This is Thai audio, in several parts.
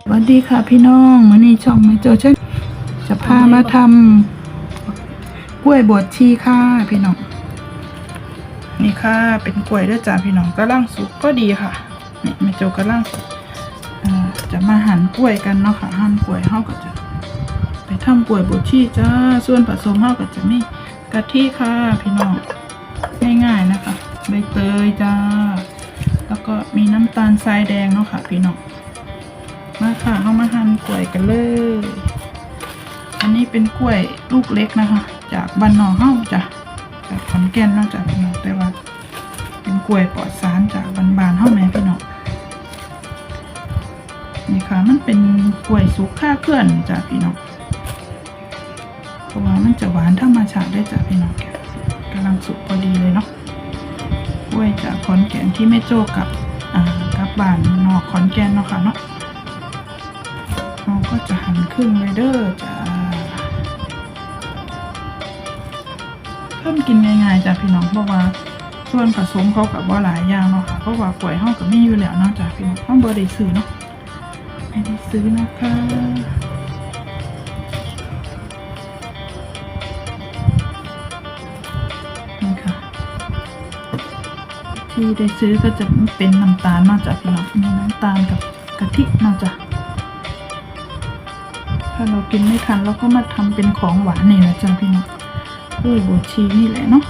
สวัสดีค่ะพี่น้องมื่อนี้ช่องไม่เจอเช่นจะพามาทำกล้วยบวชชีค่ะพี่น้อง นี่ค่ะ เป็นกล้วยด้วยจ้าพี่น้องกระล่างสุกก็ดีค่ะนี่ไม่โจกระล่างสุกจะมาหั่นกล้วยกันเนาะค่ะหั่นกล้วยเฮาก็จะ ไปทำกล้วยบวชชีจ้าส่วนผสมเฮาก็จะมีกะทิค่ะพี่น้องง่ายๆนะคะใบเตยจ้าแล้วก็มีน้ำตาลทรายแดงเนาะค่ะพี่น้อง มาค่ะเข้ามาหั่นกล้วยกันเลย อันนี้เป็นกล้วยลูกเล็กนะคะ จากบ้านนอเฮ้าจ้ะจากขอนแก่นนอกจากพี่น้องแต่ว่า เป็นกล้วยปลอดสารจากบ้านบานเฮ้าแม่พี่น้องนี่ค่ะมันเป็นกล้วยสุกค่าเคลื่อนจ้ะพี่น้องเพราะว่ามันจะหวานธรรมาติได้จ้ะพี่น้องกำลังสุกพอดีเลยเนาะกล้วยจากขอนแก่นที่แม่โจ้กับอ่ากับบ้านนอกขอนแก่นเนาะค่ะเนาะ เราก็จะหั่นครึ่งเลเด้อจ้าเพิ่มกินง่ายๆจ้ะพี่น้องเพราะว่าส่วนผสมเขากับว่าหลายอย่างเนาะค่ะเพราะว่ากล้วยเฮากับมีอยู่แล้วเนาะจ้ะพี่น้องเฮาบ่ได้ซื้อเนาะไม่ได้ซื้อนะคะนี่ค่ะ ที่ได้ซื้อก็จะเป็นน้ำตาลเนาะจ้ะพี่น้องมีน้ำตาลกับกะทิเนาะจ้ะ ถ้าเรากินไม่ทันเราก็มาทำเป็นของหวานนี่แหละจ้าพี่น้องกล้วยบวชชีนี่แหละเนาะ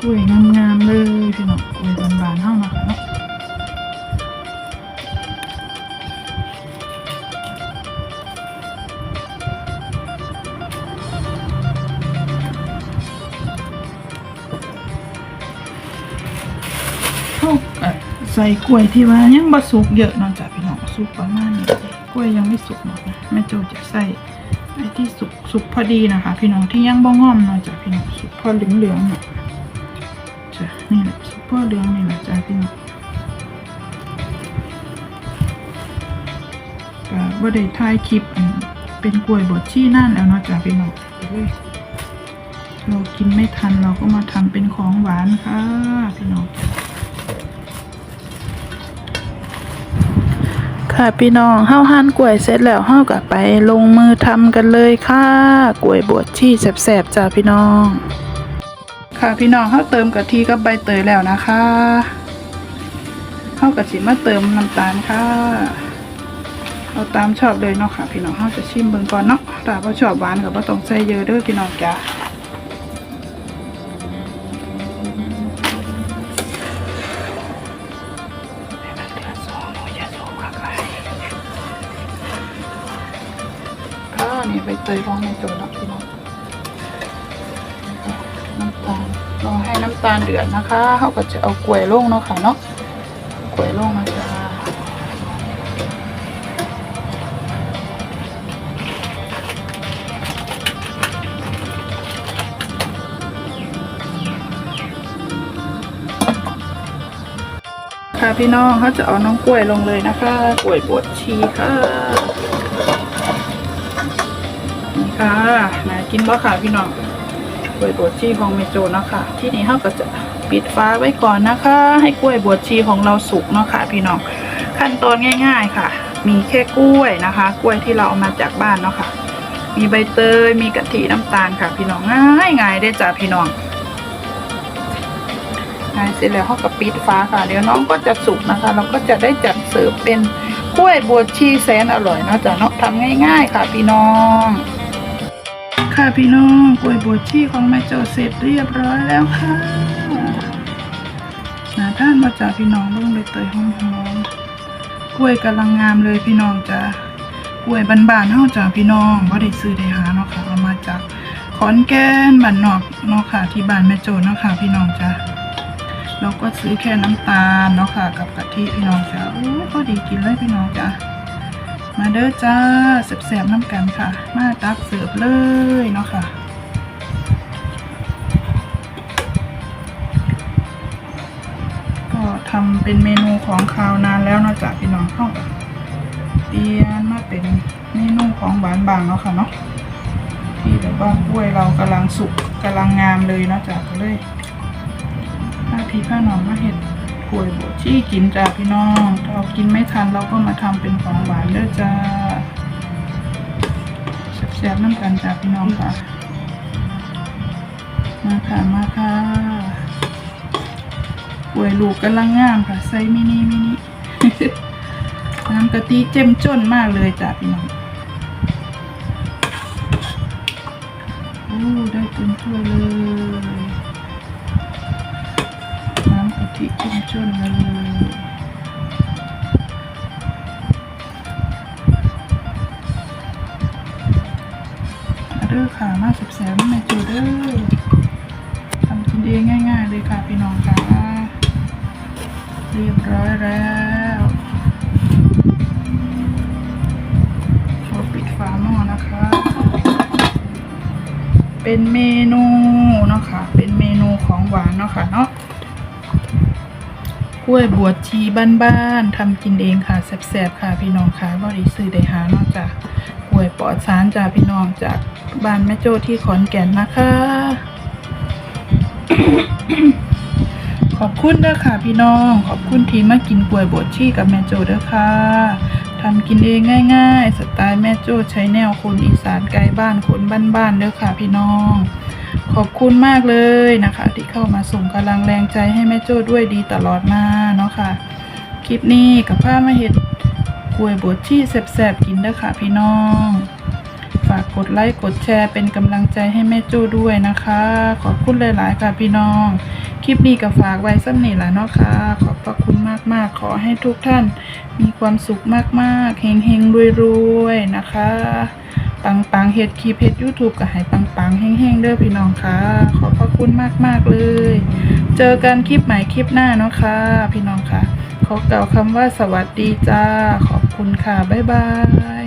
กล้วยงามๆเลยพี่น้องกล้วยบานๆเท่านะคะเนาะ ใส่กล้วยที่ว่ายังบ่สุกเยอะนอกจากพี่น้องสุกประมาณนี้กล้วยยังไม่สุกเนะแม่โจจะใส่ไอ้ที่สุกสุกพอดีนะคะ พี่น้องที่ยังบ่งอมนอกจากพี่น้องสุกพอเหลืองเหลืองๆเนี่ยจ้ะนี่แหละสุกพอเหลืองนี่แหละจ้ะพี่น้องก็บ่ได้ถ่ายคลิปเป็นกล้วยบดชี้นั่นแล้วนาะจ้ะพี่น้องเรากินไม่ทันเราก็มาทำเป็นของหวานค่ะพี่น้อง ค่ะพี่น้องเฮาหั่นกล้วยเสร็จแล้วเฮาก็ไปลงมือทำกันเลยค่ะกล้วยบวชชีแซ่บๆจ้าพี่น้อง ค่ะพี่น้องเฮาเติมกะทิกับใบเตยแล้วนะคะเฮากะสิมาเติมน้ำตาลค่ะเอาตามชอบเลยเนาะค่ะ พี่น้องเฮาจะชิมเบิ่งก่อนเนาะถ้าบ่ชอบหวานก็บ่ต้องใส่เยอะเด้อพี่น้องจ้า ใบเตยของในโจเนาะพี่น้องน้ำตาลรอให้น้ำตาลเดือดนะคะเขาก็จะเอากล้วยลงเนาะค่ะเนาะกล้วยลงนะจ๊ะค่ะพี่น้องเขาจะเอาน้องกล้วยลงเลยนะคะกล้วยบวชชีค่ะ ค่ะมากินบ่ค่ะพี่น้องกล้วยบวชชีของเมโจเนาะค่ะ ที่นี้เราก็จะปิดฟ้าไว้ก่อนนะคะ ให้กล้วยบวชชีของเราสุกเนาะค่ะ พี่น้องขั้นตอนง่าย ๆค่ะ มีแค่กล้วยนะคะ กล้วยที่เราเอามาจากบ้านเนาะค่ะ มีใบเตยมีกะทิน้ำตาลค่ะ พี่น้องง่ายง่ายๆได้จ้ะพี่น้องง่ายเสร็จแล้วเขาก็ปิดฟ้าค่ะ เดี๋ยวน้องก็จะสุกนะคะ เราก็จะได้จัดเสิร์ฟเป็นกล้วยบวชชีแสนอร่อยเนาะจ้ะเนาะทำง่าย ๆ ค่ะ พี่น้อง ค่ะพี่น้องกล้วยบวชชีของแม่โจเสร็จเรียบร้อยแล้วค่ะนาท่านมาจากพี่น้องลุงใบเตยหอมๆกล้วยกำลังงามเลยพี่น้องจ้ะกล้วยบานๆเฮาจ้ะพี่น้องบ่ได้ซื้อได้หาเนาะค่ะเอามาจากขอนแก่นบ้านนอกเนาะค่ะที่บ้านแม่โจเนาะค่ะพี่น้องจ้ะเราก็ซื้อแค่น้ำตาลเนาะค่ะกับกะทิพี่น้องจ้ะโอ้ยพอดีกินเลยพี่น้องจ้ะ มาเด้อจ้าแสบๆน้ำกันค่ะ มาตักเสิร์ฟเลยเนาะค่ะก็ทำเป็นเมนูของคาวนานแล้วเนาะจ้ะพี่น้องเข้าเปลี่ยนมาเป็นเมนูของหวานบางเนาะค่ะเนาะที่แบบว่ากล้วยเรากำลังสุกกำลังงามเลยเนาะจ้ะก็เลยถ้าพี่ข้าน้องมาเห็ด กล้วยบดชี่กินจ้ะพี่น้องถ้าเรากินไม่ทันเราก็มาทำเป็นของหวานเด้อจ้าแซ่บๆน้ำกันจ้ะพี่น้องค่ะ มาค่ะมาค่ะป่วยลูกกำลังงามค่ะไซมินิมินิน้ำกะทิเจ้มจ้นมากเลยจ้ะพี่น้องโอ้ได้เต็มถ้วยเลย ทิเจ้มจ้นเลยมาเด้อค่ะมาสุบแสบมาจูเด้อทำกินเองง่าย ๆ เลยค่ะพี่น้องค่ะเรียบร้อยแล้วขอปิดฝาหม้อนะคะ เป็นเมนูเนาะค่ะเป็นเมนูของหวานเนาะค่ะเนาะ กล้วยบวชชีบ้านๆทำกินเองค่ะแซ่บๆค่ะพี่น้องค่ะบริซื้อได้หานอกจากกล้วยปอดสารจากพี่น้องจากบ้านแม่โจ้ที่ขอนแก่นนะคะ ขอบคุณเด้อค่ะพี่น้อง ขอบคุณที่มากินกล้วยบดชี่กับแม่โจเด้อค่ะทำกินเองง่าย ๆ สไตล์แม่โจ้ใช้แนวคนอีสานไกลบ้านคนบ้านๆเด้อค่ะพี่น้อง ขอบคุณมากเลยนะคะ ที่เข้ามาส่งกำลังแรงใจให้แม่โจ้ด้วยดีตลอดมาเนาะค่ะ คลิปนี้กับผ้ามาเห็ดกล้วยบดชี่แซ่บๆกินเด้อค่ะพี่น้อง ฝากกดไลค์กดแชร์เป็นกำลังใจให้แม่โจ้ด้วยนะคะ ขอบคุณหลาย ๆ ค่ะพี่น้อง คลิปนี้ก็ฝากไว้สักนิดละเนาะค่ะ ขอบพระคุณมากๆ ขอให้ทุกท่านมีความสุขมากๆเฮงๆรวยๆนะคะ ปังๆเฮ็ดคลิปเฮ็ดยูทูบก็ให้ปังๆเฮงๆเด้อพี่น้องค่ะขอบพระคุณมากๆเลย เจอกันคลิปใหม่คลิปหน้าเนาะค่ะพี่น้องค่ะ ขอกล่าวคำว่าสวัสดีจ้า ขอบคุณค่ะ บ๊ายบาย